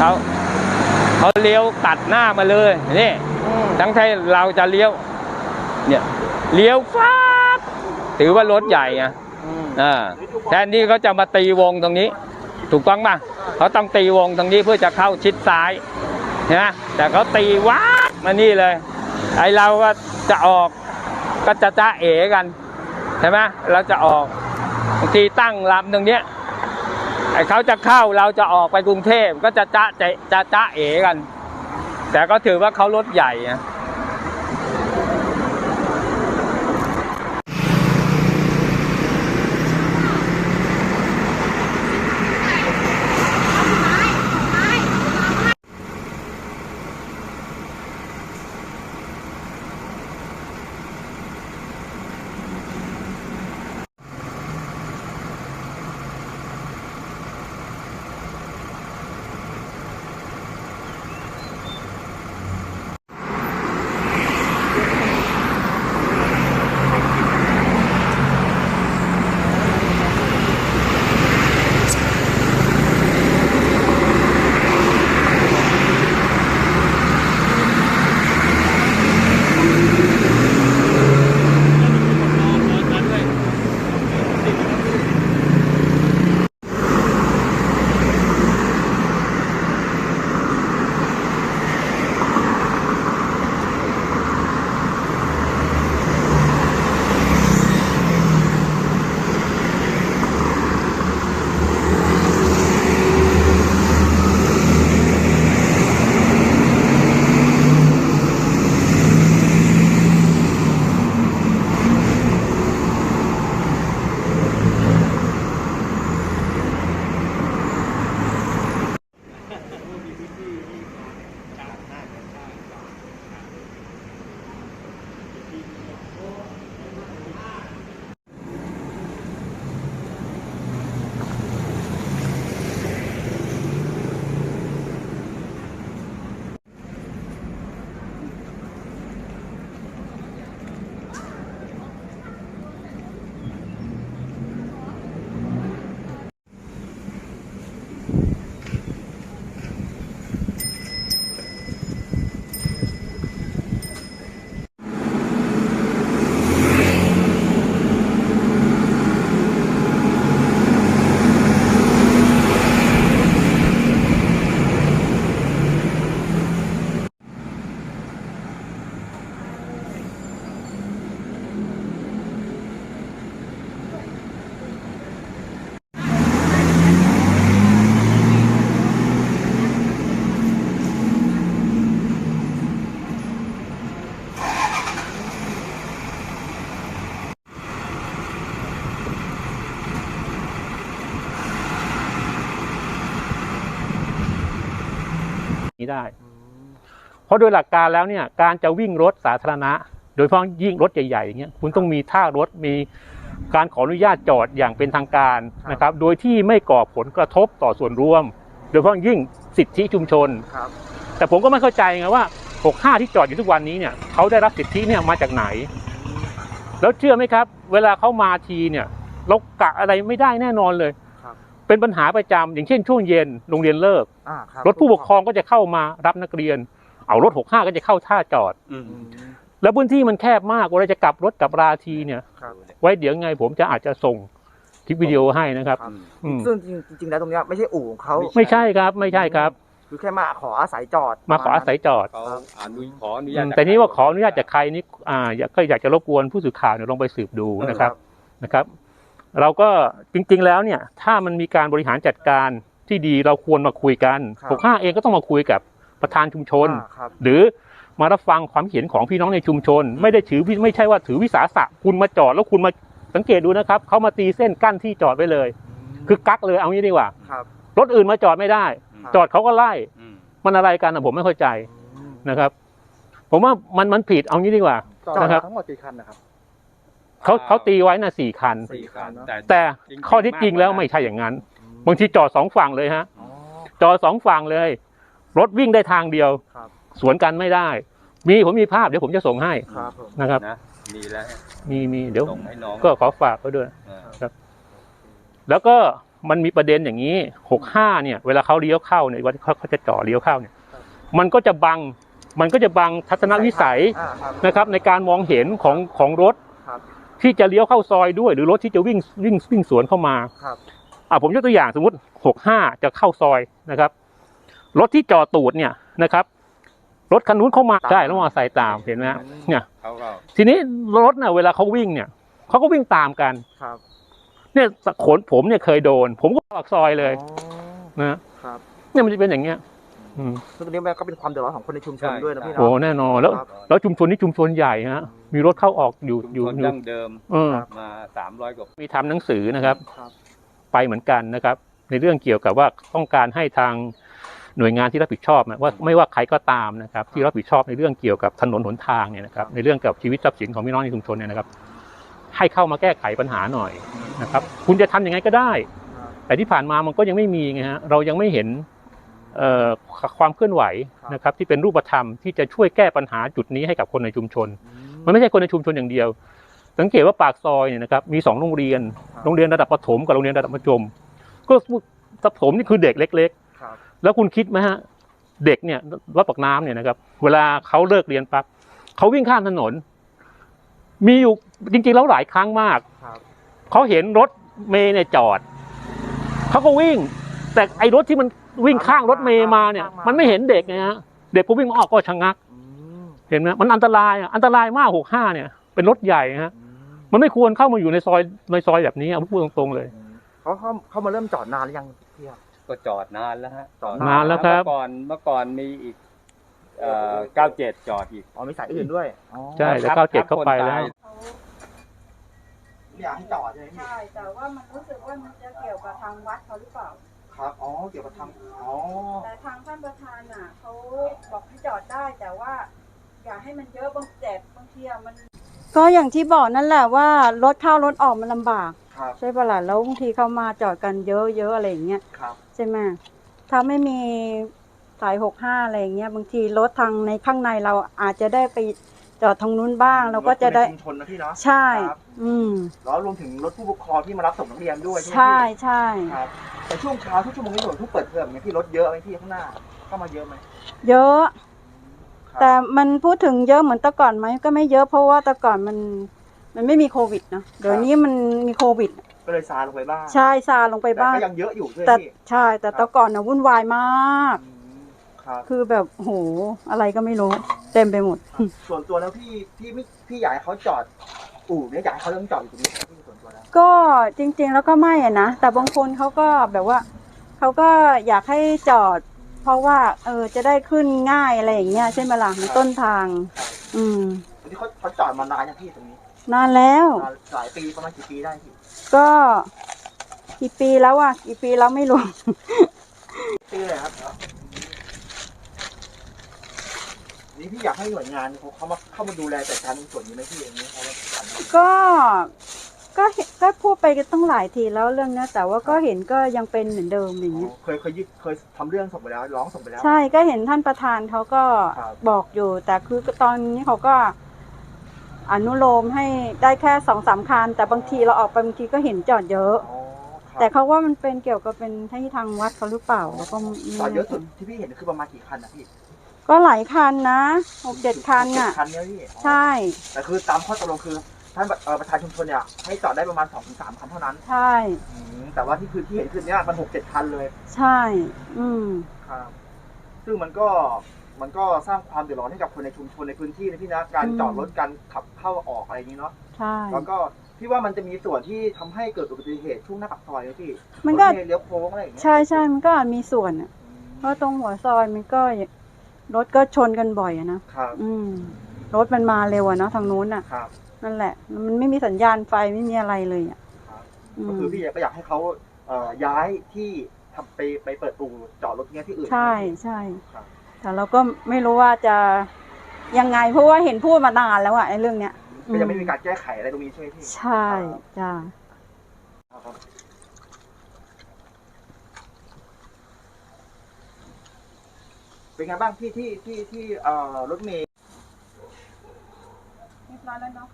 เขาเขาเลี้ยวตัดหน้ามาเลยนี่อืมทั้งที่เราจะเลี้ยว เนี่ยเลี้ยวฟ้าบถือว่ารถใหญ่ไงอืมอ่าแทนที่เขาจะมาตีวงตรงนี้ ถูกต้องป่ะเขาต้องตีวงตรงนี้เพื่อจะเข้าชิดซ้ายนะแต่เขาตีว้าบมานี่เลย ไอเราก็จะออกก็จะจ้าเอกันใช่ไหมเราจะออกบางทีตั้งลำตรงเนี้ย ไอเขาจะเข้าเราจะออกไปกรุงเทพก็จะจะจะจะจะเอกัน แต่ก็ถือว่าเขารถใหญ่นะ นี้ได้ เพราะโดยหลักการแล้วเนี่ยการจะวิ่งรถสาธารณะ โดยเฉพาะยิ่งรถใหญ่ๆอย่างเงี้ยคุณต้องมีท่ารถมีการขออนุญาตจอดอย่างเป็นทางการนะครับ โดยที่ไม่ก่อผลกระทบต่อส่วนรวม โดยเฉพาะยิ่งสิทธิชุมชนครับแต่ผมก็ไม่เข้าใจไงว่า 65 ที่จอดอยู่ทุกวันนี้เนี่ยเขาได้รับสิทธิเนี่ยมาจากไหน แล้วเชื่อไหมครับ เวลาเขามาทีเนี่ยเรากะอะไรไม่ได้แน่นอนเลยครับ เป็นปัญหาประจำอย่างเช่นช่วงเย็นโรงเรียนเลิกอ่าครับรถผู้ปกครองก็จะเข้ามารับนักเรียน เอารถ65ก็จะเข้าท่าจอดอืมแล้วพื้นที่มันแคบมากเวลาจะกลับรถกลับราทีเนี่ยครับไว้เดี๋ยวไงผมจะอาจจะส่งคลิปวิดีโอให้นะครับครับอืมซึ่งจริงๆแล้วตรงเนี้ยไม่ใช่อู่ของเขาไม่ใช่ครับไม่ใช่ครับ คือแค่มาขออาศัยจอด มาขออาศัยจอดเขาอนุขออนุอืญาตมจากแต่นี้ว่าขออนุญาตใครจากใครนี่อ่าอยากก็อยากจะรบกวนผู้สื่อข่าวเนี่ยลองไปสืบดูนะครับนะครับ เราก็จริง ๆ แล้วเนี่ยถ้ามันมีการบริหารจัดการที่ดีเราควรมาคุยกันครับ65เองก็ต้องมาคุยกับประธานชุมชนอ่าครับหรือมารับฟังความเห็นของพี่น้องในชุมชน ไม่ได้ถือไม่ใช่ว่าถือวิสาสะคุณมาจอดแล้วคุณมาสังเกตดูนะครับเขามาตีเส้นกั้นที่จอดไว้เลย คือกักเลยเอางี้ดีกว่าครับรถอื่นมาจอดไม่ได้ครับจอดเขาก็ไล่อืมมันอะไรกันอะผมไม่เข้าใจนะครับ ผมว่ามันมันผิดเอางี้ดีกว่าจอดนะครับทั้งหมดกี่คันนะครับ เขาเขาตีไว้น่ะสี่คัน สี่คันแต่แต่ข้อที่จริงแล้วไม่ใช่อย่างนั้น บางทีจอดสองฝั่งเลยฮะ อ๋อ จอดสองฝั่งเลย รถวิ่งได้ทางเดียว ครับ สวนกันไม่ได้ มีผมมีภาพเดี๋ยวผมจะส่งให้ครับผม นะครับ นะมีแล้วมีมีเดี๋ยวส่งให้น้องก็ขอฝากไว้ด้วย เออแล้วก็มันมีประเด็นอย่างนี้หกห้าเนี่ย เวลาเขาเลี้ยวเข้าเนี่ยวันเขาเขาจะจ่อเลี้ยวเข้าเนี่ยมันก็จะบัง มันก็จะบังทัศนวิสัยอ่าครับ นะครับ ในการมองเห็นของของรถครับ ที่จะเลี้ยวเข้าซอยด้วย หรือรถที่จะวิ่งวิ่งวิ่งสวนเข้ามาครับอ่าผมยกตัวอย่างสมมติหกห้าจะเข้าซอยนะครับ รถที่จอดตูดเนี่ยนะครับ รถคันนู้นเข้ามาตามใช่แล้วมอเตอร์ไซค์ตามเห็นไหมฮะเนี่ยเขาก็ทีนี้รถเนี่ยเวลาเขาวิ่งเนี่ยเขาก็วิ่งตามกันครับ เนี่ยขนผมเนี่ยเคยโดน ผมก็ออกซอยเลยอ๋อนะครับเนี่ยมันจะเป็นอย่างเงี้ยอืม ซึ่งตรงนี้มันก็เป็นความเดือดร้อนของคนในชุมชนด้วยนะพี่โอ้เนาะแน่นอนแล้ว ครับ แล้วชุมชนนี้ชุมชนใหญ่ฮะมีรถเข้าออกอยู่ชุมอยู่ชนอยู่ดั้งเดิมเออครับมาสามร้อยกว่า มีทำหนังสือนะครับ ครับ ไปเหมือนกันนะครับ ในเรื่องเกี่ยวกับว่าต้องการให้ทางหน่วยงานที่รับผิดชอบนะว่าไม่ว่าใครก็ตามนะครับ ที่รับผิดชอบในเรื่องเกี่ยวกับถนนหนทางเนี่ยนะครับ ในเรื่องเกี่ยวกับชีวิตทรัพย์สินของพี่น้องในชุมชนเนี่ยนะครับ ให้เข้ามาแก้ไขปัญหาหน่อยนะครับ คุณจะทำยังไงก็ได้ครับแต่ที่ผ่านมามันก็ยังไม่มีไงฮะเรายังไม่เห็นเอ่อ ความเคลื่อนไหวนะครับที่เป็นรูปธรรมที่จะช่วยแก้ปัญหาจุดนี้ให้กับคนในชุมชนอืมันไม่ใช่คนในชุมชนอย่างเดียว สังเกตว่าปากซอยเนี่ยนะครับมีสองโรงเรียน โรงเรียนระดับประถมกับโรงเรียนระดับมัธยม ก็ประถมนี่คือเด็กเล็กครับๆแล้วคุณคิดไหมฮะเด็กเนี่ยวัดปากน้ำเนี่ยนะครับเวลาเขาเลิกเรียนปั๊บเขาวิ่งข้ามถนน มีอยู่จริงๆแล้วหลายครั้งมากครับเขาเห็นรถเมย์เนี่ยจอดเขาก็วิ่ง แต่ไอ้รถที่มัน วิ่งข้างรถเมย์มาเนี่ย มันไม่เห็นเด็กไงฮะเด็กพอวิ่งมาออกก็ชะงักอืมเห็นไหมมันอันตรายอะอันตรายมากหกห้าเนี่ย เป็นรถใหญ่ฮะอืมมันไม่ควรเข้ามาอยู่ในซอยในซอยแบบนี้เอาพูดตรงๆเลยเขาเขาเขามาเริ่มจอดนานหรือยังพี่ครับ ก็จอดนานแล้วฮะจอดนานแล้วครับ เมื่อก่อนเมื่อก่อนมีอีกเอ่อเก้าเจ็ดจอดอีกอ๋อมีสายอื่นด้วยอ๋อใช่แล้วครับเก้าเจ็ดครับเข้าไปคนแล้ตาวยเขาไม่อยากให้จอดใช่ไหมพี่ใช่แต่ว่ามันรู้สึกว่ามันจะเกี่ยวกับทางวัดเขาหรือเปล่า ครับอ๋อเกี่ยวกับทางอ๋อแต่ทางท่านประธานอะเขาบอกให้จอดได้แต่ว่า อย่าให้มันเยอะบางแจกบางทีอะมันก็อย่างที่บอกนั่นแหละว่ารถเข้ารถออกมันลำบาก ครับใช่ปะล่ะแล้วบางทีเขามาจอดกันเยอะๆอะไรอย่างเงี้ยครับใช่ไหมถ้าไม่มีสายหกห้าอะไรอย่างเงี้ยบางทีรถทางในข้างในเราอาจจะได้ไป จอดทางนู้นบ้างเราก็จะได้รถคนในชุมชนนะพี่เนาะใช่ ครับอืมแล้วรวมถึงรถผู้ปกครองที่มารับส่งนักเรียนด้วยใช่ไหมใช่พี่ใช่ครับแต่ช่วงเช้าทุกชั่วโมงนี้หน่วยทุกเปิดเทอมเนี่ยพี่รถเยอะไหมพี่ข้างหน้าเข้ามาเยอะไหมเยอะ ครับแต่มันพูดถึงเยอะเหมือนแต่ก่อนไหมก็ไม่เยอะเพราะว่าแต่ก่อนมันมันไม่มีโควิดเนอะเดี๋ยวนี้มันมีโควิด ก็เลยซาลงไปบ้างใช่ซาลงไปแต่บ้าง ก็ยังเยอะอยู่ใช่ไหมแต่พี่ใช่แต่แต่ก่อนนะวุ่นวายมาก อืมครับ คือแบบโหอะไรก็ไม่รู้ เต็มไปหมด ส่วนตัวแล้วพี่พี่ไม่พี่อยากให้เขาจอดอู่เนี่ยอยากให้เขาเริ่มจอดอยู่ตรงนี้ครับพี่ส่วนตัวแล้วก็จริง ๆ แล้วก็ไม่อะนะ แต่บางคนเขาก็แบบว่าเขาก็อยากให้จอด เพราะว่า เออจะได้ขึ้นง่ายอะไรอย่างเงี้ยใช่ไหมล่ะมันต้นทาง อืมวันนี้เขาเขาจอดมานานยังพี่ตรงนี้นานแล้ว นานหลายปีประมาณกี่ปีได้พี่ก็กี่ปีแล้วอะกี่ปีแล้วไม่รู้ ปีเลยครับ นี่พี่อยากให้หน่วยงานเขาเขามาเข้ามาดูแลจัดการตรงส่วนนี้ไหมพี่อย่างนี้เขาว่าจัดการก็ก็เห็นก็พูดไปกันตั้งหลายทีแล้วเรื่องเนี้ยแต่ว่าก็เห็นก็ยังเป็นเหมือนเดิมอย่างเงี้ยเคยเคยยึดเคยทำเรื่องส่งไปแล้วร้องส่งไปแล้ว ใช่ก็เห็นท่านประธานเขาก็ครับบอกอยู่ แต่คือตอนนี้เขาก็อนุโลมให้ได้แค่สองสามคันแต่บางทีเราออกไปบางทีก็เห็นจอดเยอะ อ๋อครับแต่เขาว่ามันเป็นเกี่ยวกับเป็นที่ทางวัดเขาหรือเปล่าแล้วก็ไม่จอดเยอะสุดที่พี่เห็นคือประมาณกี่คันนะพี่ ก็หลายคันนะหกเจ็ดคันเจ็อะดคันเนี่ยพี่ใช่ แต่คือตามข้อตกลงคือท่านเอ่อประธานชุมชนเนี่ยให้จอดได้ประมาณสองถึงสามคันเท่านั้นใช่ อืมแต่ว่าที่คือที่เห็นคือเนี่ยมันหกเจ็ดคันเลย ใช่ อืม ครับซึ่งมันก็มันก็สร้างความเดือดร้อนให้กับคนในชุมชนในพื้นที่นะพี่นะการอืม จอดรถการขับเข้าออกอะไรอย่างนี้เนาะใช่ แล้วก็พี่ว่ามันจะมีส่วนที่ทำให้เกิดอุบัติเหตุช่วงหน้าปากซอยนะพี่มันก็รถเเลี้ยวโค้งอะไรอย่างเงี้ยใช่ใช่มันก็อาจมีส่วนอะ อืมเพราะตรงหัวซอยมันก็ รถก็ชนกันบ่อยอะนะครับ อืม รถมันมาเร็วอะเนาะทางนู้นอะครับ นั่นแหละ มันไม่มีสัญญาณไฟไม่มีอะไรเลยอะครับ อืก็มคือพี่ก็อยากให้เขาเอ่อย้ายที่ทำไปไปเปิดอู่จอดรถเงี้ยที่อื่น ใช่ใช่ครับ แต่เราก็ไม่รู้ว่าจะยังไงเพราะว่าเห็นพูดมานานแล้วอะไอ้เรื่องเนี้ยก็ยังไม่มีการแก้ไขอะไรตรงนี้ใช่ไหมพี่ ใช่จ้าครับ เป็นไงบ้างที่ที่ที่ที่เอ่อรถเมล์เรียบร้อยแล้วเนาะ